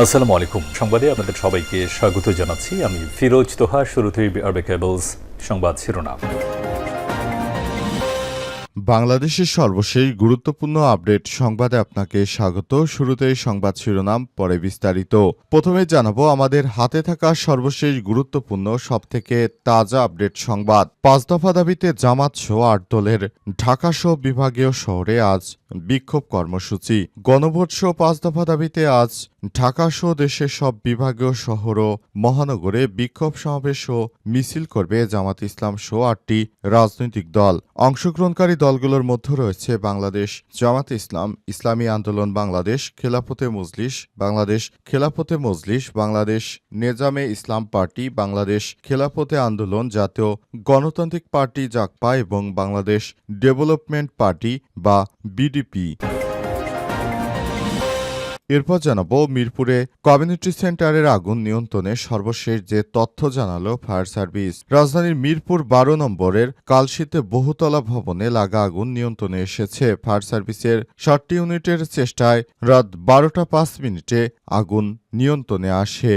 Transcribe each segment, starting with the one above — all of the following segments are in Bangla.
আসসালামু আলাইকুম। সংবাদে আপনাদের সবাইকে স্বাগত জানাচ্ছি। আমি ফিরোজ তোহা, শুরুতেই আরবে কেবলস সংবাদ শিরোনাম। বাংলাদেশের সর্বশেষ গুরুত্বপূর্ণ আপডেট সংবাদে আপনাকে স্বাগত। শুরুতেই সংবাদ শিরোনাম, পরে বিস্তারিত। প্রথমে জানাব, আমাদের হাতে থাকা সর্বশেষ গুরুত্বপূর্ণ, সবথেকে তাজা আপডেট সংবাদ। পাঁচ দফা দাবিতে জামাত সহ আট দলের ঢাকা সহ বিভাগীয় শহরে আজ বিক্ষোভ কর্মসূচি। গণভোট সহ পাঁচ দফা দাবিতে আজ ঢাকা সহ দেশের সব বিভাগীয় শহর ও মহানগরে বিক্ষোভ সমাবেশ ও মিছিল করবে জামাত ইসলাম সহ আটটি রাজনৈতিক দল। অংশগ্রহণকারী দলগুলোর মধ্যে রয়েছে বাংলাদেশ জামাত ইসলাম, ইসলামী আন্দোলন বাংলাদেশ, খেলাফতে মজলিস, বাংলাদেশ খেলাফতে মজলিস, বাংলাদেশ নেজামে ইসলাম পার্টি, বাংলাদেশ খেলাফতে আন্দোলন জাতীয় গণতান্ত্রিক পার্টি জাকপা এবং বাংলাদেশ ডেভেলপমেন্ট পার্টি বা বিডিপি এরপর জানাব মিরপুরে কমিউনিটি সেন্টারের আগুন নিয়ন্ত্রণে সর্বশেষ যে তথ্য জানালো ফায়ার সার্ভিস রাজধানীর মিরপুর বারো নম্বরের কালশীতে বহুতলা ভবনে লাগা আগুন নিয়ন্ত্রণে এসেছে। ফায়ার সার্ভিসের ষাটটি ইউনিটের চেষ্টায় রাত বারোটা পাঁচ মিনিটে আগুন নিয়ন্ত্রণে আসে।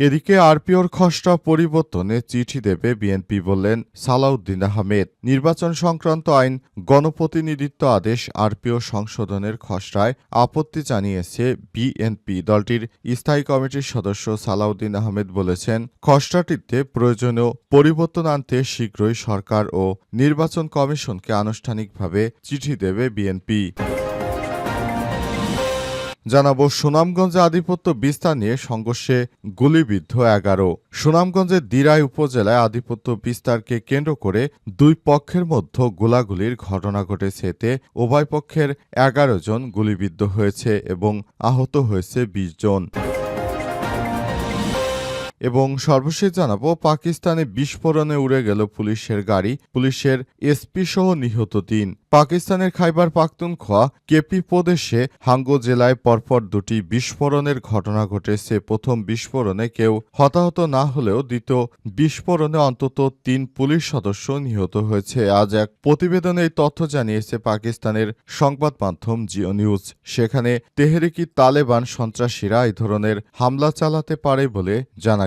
এদিকে আরপিওর খসড়া পরিবর্তনে চিঠি দেবে বিএনপি বললেন সালাউদ্দিন আহমেদ। নির্বাচন সংক্রান্ত আইন, গণপ্রতিনিধিত্ব আদেশ আরপিও সংশোধনের খসড়ায় আপত্তি জানিয়েছে বিএনপি দলটির স্থায়ী কমিটির সদস্য সালাউদ্দিন আহমেদ বলেছেন, খসড়াটিতে প্রয়োজনীয় পরিবর্তন আনতে শীঘ্রই সরকার ও নির্বাচন কমিশনকে আনুষ্ঠানিকভাবে চিঠি দেবে বিএনপি। জানাব সুনামগঞ্জে আধিপত্য বিস্তার নিয়ে সংঘর্ষে গুলিবিদ্ধ এগারো। সুনামগঞ্জের দিরাই উপজেলায় আধিপত্য বিস্তারকে কেন্দ্র করে দুই পক্ষের মধ্যে গোলাগুলির ঘটনা ঘটেছে। এতে উভয় পক্ষের এগারো জন গুলিবিদ্ধ হয়েছে এবং আহত হয়েছে বিশ জন। এবং সর্বশেষ জানাব, পাকিস্তানে বিস্ফোরণে উড়ে গেল পুলিশের গাড়ি, পুলিশের এসপি সহ নিহত তিন। পাকিস্তানের খাইবার পাখতুনখোয়া কেপি প্রদেশে হাঙ্গো জেলায় পরপর দুটি বিস্ফোরণের ঘটনা ঘটেছে। প্রথম বিস্ফোরণে কেউ হতাহত না হলেও দ্বিতীয় বিস্ফোরণে অন্তত তিন পুলিশ সদস্য নিহত হয়েছে। আজ এক প্রতিবেদনে এই তথ্য জানিয়েছে পাকিস্তানের সংবাদ মাধ্যম জিও নিউজ। সেখানে তেহরিকি তালেবান সন্ত্রাসীরা এই ধরনের হামলা চালাতে পারে বলে জানা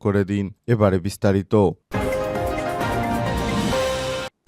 করে দিন, এবারে বিস্তারিত।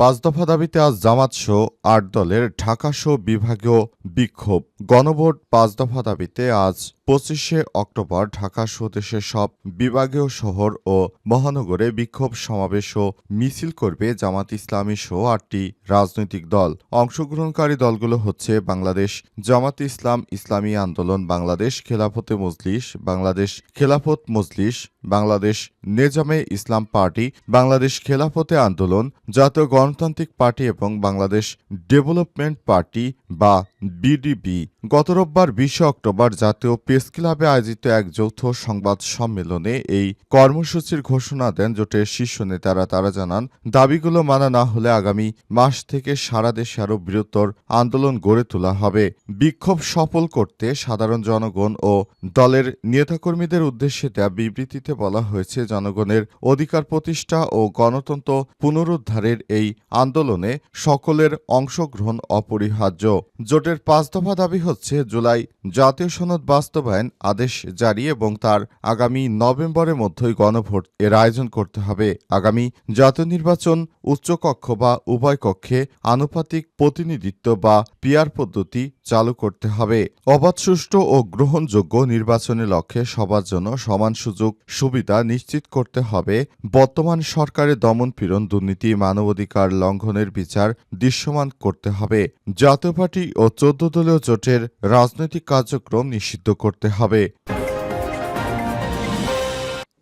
পাঁচ দফা দাবিতে আজ জামাত শো আট দলের ঢাকা শো বিভাগীয় বিক্ষোভ। গণভোট পাঁচ দফা দাবিতে আজ পঁচিশে অক্টোবর ঢাকা দেশের সব বিভাগীয় শহর ও মহানগরে বিক্ষোভ সমাবেশ ও মিছিল করবে জামাত ইসলামী সহ আটটি রাজনৈতিক দল। অংশগ্রহণকারী দলগুলো হচ্ছে বাংলাদেশ জামাত ইসলাম, ইসলামী আন্দোলন, বাংলাদেশ খেলাফতে মজলিস, বাংলাদেশ খেলাফত মজলিস, বাংলাদেশ নেজামে ইসলাম পার্টি, বাংলাদেশ খেলাফতে আন্দোলন, জাতীয় গণতান্ত্রিক পার্টি এবং বাংলাদেশ ডেভেলপমেন্ট পার্টি বা বিডিপি গত রোববার বিশে অক্টোবর জাতীয় প্রেস ক্লাবে আয়োজিত এক যৌথ সংবাদ সম্মেলনে এই কর্মসূচির ঘোষণা দেন জোটের শীর্ষ নেতারা। তারা জানান, দাবিগুলো মানা না হলে আগামী মাস থেকে সারা দেশে আরও বৃহত্তর আন্দোলন গড়ে তোলা হবে। বিক্ষোভ সফল করতে সাধারণ জনগণ ও দলের নেতাকর্মীদের উদ্দেশ্যে দেয়া বিবৃতিতে বলা হয়েছে, জনগণের অধিকার প্রতিষ্ঠা ও গণতন্ত্র পুনরুদ্ধারের এই আন্দোলনে সকলের অংশগ্রহণ অপরিহার্য। জোটের পাঁচ দফা দাবি হচ্ছে, জুলাই জাতীয় সনদ বাস্তবায়ন আদেশ জারি এবং তার আগামী নভেম্বরের মধ্যেই গণভোট এর আয়োজন করতে হবে। আগামী জাতীয় নির্বাচন, উচ্চকক্ষ বা উভয় কক্ষে আনুপাতিক প্রতিনিধিত্ব বা পিয়ার পদ্ধতি চালু করতে হবে। অবাধ সুষ্ঠু ও গ্রহণযোগ্য নির্বাচনের লক্ষ্যে সবার জন্য সমান সুযোগ, সুবিধা নিশ্চিত করতে হবে। বর্তমান সরকারের দমন দমনপীড়ন দুর্নীতি, মানবাধিকার লঙ্ঘনের বিচার দৃশ্যমান করতে হবে। জাতীয় পার্টি ও চোদ্দ দলীয় জোটের রাজনৈতিক কার্যক্রম নিষিদ্ধ করতে হবে।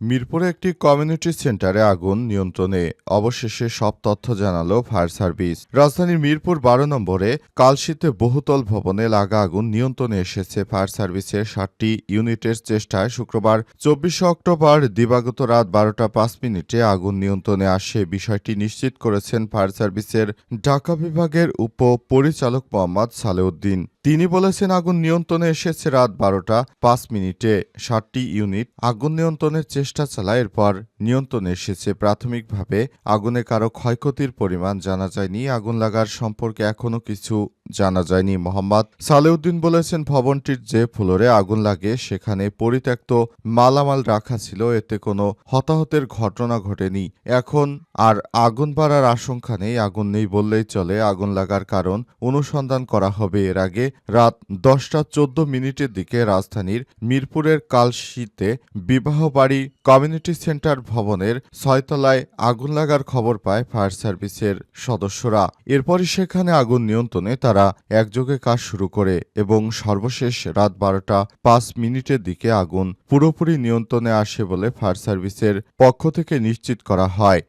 মিরপুরে একটি কমিউনিটি সেন্টারে আগুন নিয়ন্ত্রণে। অবশেষে সব তথ্য জানালো ফায়ার সার্ভিস। রাজধানীর মিরপুর বারো নম্বরে কালশীতে বহুতল ভবনে লাগা আগুন নিয়ন্ত্রণে এসেছে ফায়ার সার্ভিসের সাতটি ইউনিটের চেষ্টায় শুক্রবার চব্বিশে অক্টোবর দিবাগত রাত বারোটা পাঁচ মিনিটে আগুন নিয়ন্ত্রণে আসে। বিষয়টি নিশ্চিত করেছেন ফায়ার সার্ভিসের ঢাকা বিভাগের উপ পরিচালক মোহাম্মদ সালেউদ্দিন। তিনি বলেছেন, আগুন নিয়ন্ত্রণে এসেছে রাত বারোটা পাঁচ মিনিটে। ষাটটি ইউনিট আগুন নিয়ন্ত্রণের চেষ্টা চালায়। এরপর নিয়ন্ত্রণে এসেছে। প্রাথমিকভাবে আগুনে কারও ক্ষয়ক্ষতির পরিমাণ জানা যায়নি। আগুন লাগার সম্পর্কে এখনও কিছু জানা যায়নি মোহাম্মদ। সালেউদ্দিন বলেছেন ভবনটির যে ফ্লোরে আগুন লাগে, সেখানে পরিত্যক্ত মালামাল রাখা ছিল, এতে কোনো হতাহতের ঘটনা ঘটেনি। এখন আর আগুন বাড়ার আশঙ্কা নেই, আগুন নেই বললেই চলে, আগুন লাগার কারণ অনুসন্ধান করা হবে। এর আগে রাত দশটা চোদ্দ মিনিটের দিকে রাজধানীর মিরপুরের কালশিতে বিবাহ বাড়ি কমিউনিটি সেন্টার ভবনের ছয়তলায় আগুন লাগার খবর পায় ফায়ার সার্ভিসের সদস্যরা। এরপরই সেখানে আগুন নিয়ন্ত্রণে তারা একযোগে কাজ শুরু করে এবং সর্বশেষ রাত বারোটা পাঁচ মিনিটের দিকে আগুন পুরোপুরি নিয়ন্ত্রণে আসে বলে ফায়ার সার্ভিসের পক্ষ থেকে নিশ্চিত করা হয়।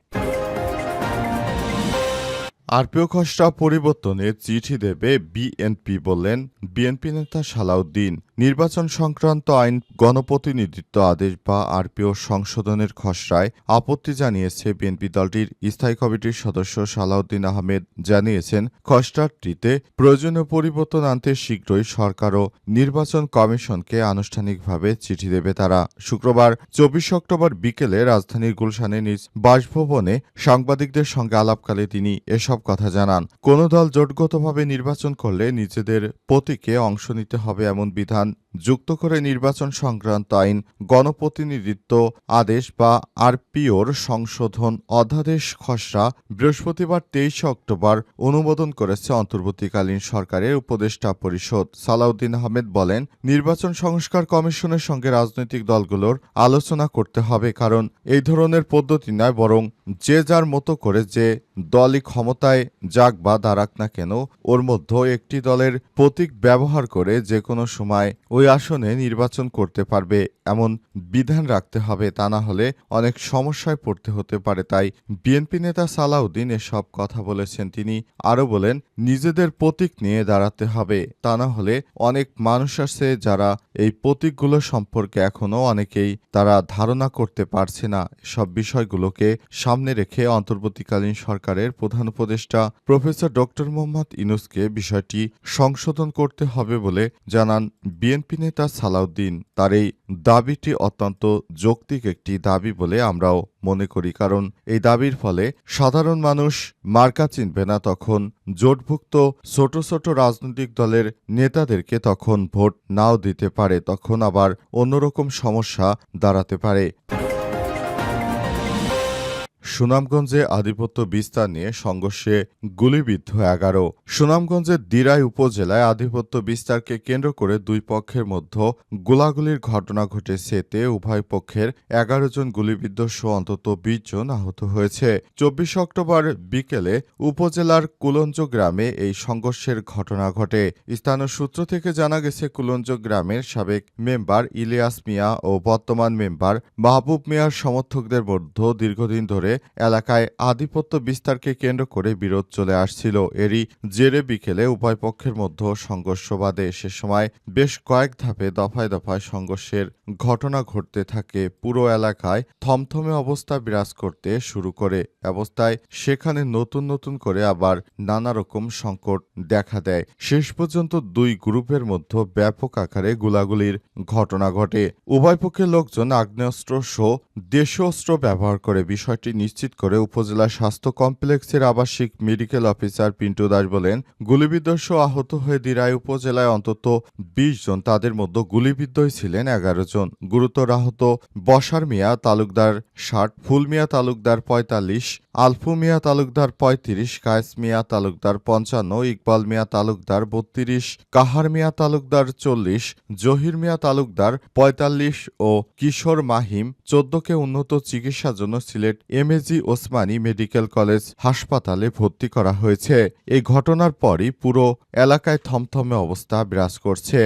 আরপিও খসড়া পরিবর্তনে চিঠি দেবে বিএনপি বললেন বিএনপি নেতা সালাউদ্দিন। নির্বাচন সংক্রান্ত আইন গণপ্রতিনিধিত্ব আদেশ বা আরপিও সংশোধনের খসড়ায় আপত্তি জানিয়েছে বিএনপি দলটির স্থায়ী কমিটির সদস্য সালাউদ্দিন আহমেদ। জানিয়েছেন, খসড়াটিতে প্রয়োজনীয় পরিবর্তন আনতে শীঘ্রই সরকার ও নির্বাচন কমিশনকে আনুষ্ঠানিকভাবে চিঠি দেবে তারা। শুক্রবার, চব্বিশ অক্টোবর বিকেলে রাজধানীর গুলশানে নিজ বাসভবনে সাংবাদিকদের সঙ্গে আলাপকালে তিনি এসব কথা জানান। কোন দল জোটগতভাবে নির্বাচন করলে নিজেদের প্রতীকে অংশ নিতে হবে এমন বিধান যুক্ত করে নির্বাচন সংক্রান্ত আইন, গণপ্রতিনিধিত্ব আদেশ বা আরপিওর সংশোধন অধ্যাদেশ খসড়া বৃহস্পতিবার তেইশে অক্টোবর অনুমোদন করেছে অন্তর্বর্তীকালীন সরকারের উপদেষ্টা পরিষদ। সালাউদ্দিন আহমেদ বলেন, নির্বাচন সংস্কার কমিশনের সঙ্গে রাজনৈতিক দলগুলোর আলোচনা করতে হবে কারণ এই ধরনের পদ্ধতি নয় বরং যে যার মতো করে যে দলই ক্ষমতায় যাক বা দাঁড়াক না কেন, ওর মধ্যে একটি দলের প্রতীক ব্যবহার করে যে কোনো সময় ওই আসনে নির্বাচন করতে পারবে, এমন বিধান রাখতে হবে, তা না হলে অনেক সমস্যায় পড়তে হতে পারে, তাই বিএনপি নেতা সালাউদ্দিন এসব কথা বলেছেন। তিনি আরও বলেন, নিজেদের প্রতীক নিয়ে দাঁড়াতে হবে, তা না হলে অনেক মানুষ আছে যারা এই প্রতীকগুলো সম্পর্কে এখনও অনেকেই তারা ধারণা করতে পারছে না। সব বিষয়গুলোকে সামনে রেখে অন্তর্বর্তীকালীন সরকারের প্রধান উপদেষ্টা প্রফেসর ডক্টর মোহাম্মদ ইনুসকে বিষয়টি সংশোধন করতে হবে বলে জানান বিএনপি নেতা সালাউদ্দিন। তার এই দাবিটি অত্যন্ত যৌক্তিক একটি দাবি বলে আমরাও মনে করি, কারণ এই দাবির ফলে সাধারণ মানুষ মার্কা চিনবে না, তখন জোটভুক্ত ছোট ছোট রাজনৈতিক দলের নেতাদেরকে তখন ভোট নাও দিতে পারে, তখন আবার অন্যরকম সমস্যা দাঁড়াতে পারে। সুনামগঞ্জে আধিপত্য বিস্তার নিয়ে সংঘর্ষে গুলিবিদ্ধ এগারো। সুনামগঞ্জের দিরাই উপজেলায় আধিপত্য বিস্তারকে কেন্দ্র করে দুই পক্ষের মধ্যে গোলাগুলির ঘটনা ঘটেছে এতে উভয় পক্ষের এগারো জন গুলিবিদ্ধ সহ অন্তত বিশ জন আহত হয়েছে। চব্বিশ অক্টোবর বিকেলে উপজেলার কুলঞ্জ গ্রামে এই সংঘর্ষের ঘটনা ঘটে। স্থানীয় সূত্র থেকে জানা গেছে, কুলঞ্জ গ্রামের সাবেক মেম্বার ইলিয়াস মিয়া ও বর্তমান মেম্বার মাহবুব মিয়ার সমর্থকদের মধ্যে দীর্ঘদিন ধরে এলাকায় আধিপত্য বিস্তারকে কেন্দ্র করে বিরোধ চলে আসছিল। এরই জেরে বিকেলে উভয় পক্ষের মধ্যে সংঘর্ষ বাদে সে সময় বেশ কয়েক ধাপে দফায় দফায় সংঘর্ষের ঘটনা ঘটতে থাকে। পুরো এলাকায় থমথমে অবস্থা বিরাজ করতে শুরু করে। অবস্থায় সেখানে নতুন নতুন করে আবার নানা রকম সংকট দেখা দেয়। শেষ পর্যন্ত দুই গ্রুপের মধ্যে ব্যাপক আকারে গোলাগুলির ঘটনা ঘটে। উভয় পক্ষের লোকজন আগ্নেয়াস্ত্র সহ দেশীয় অস্ত্র ব্যবহার করে বিষয়টি নিশ্চিত করে উপজেলা স্বাস্থ্য কমপ্লেক্সের আবাসিক মেডিকেল অফিসার পিন্টু দাস বলেন গুলিবিদ্ধ আহত হয়ে দিরাই উপজেলায় অন্তত বিশ জন তাদের মধ্যে গুলিবিদ্ধই ছিলেন এগারো জন। গুরুতর আহত বসার মিয়া তালুকদার ষাট, ফুলমিয়া তালুকদার পঁয়তাল্লিশ আলফু মিয়া তালুকদার পঁয়ত্রিশ, কায়েস মিয়া তালুকদার পঞ্চান্ন, ইকবাল মিয়া তালুকদার বত্রিশ, কাহার মিয়া তালুকদার চল্লিশ, জহির মিয়া তালুকদার পঁয়তাল্লিশ ও কিশোর মাহিম চোদ্দকে উন্নত চিকিৎসার জন্য Sylhet M A G Osmani medical college হাসপাতালে ভর্তি করা হয়েছে। এই ঘটনার পরই পুরো এলাকায় থমথমে অবস্থা বিরাজ করছে।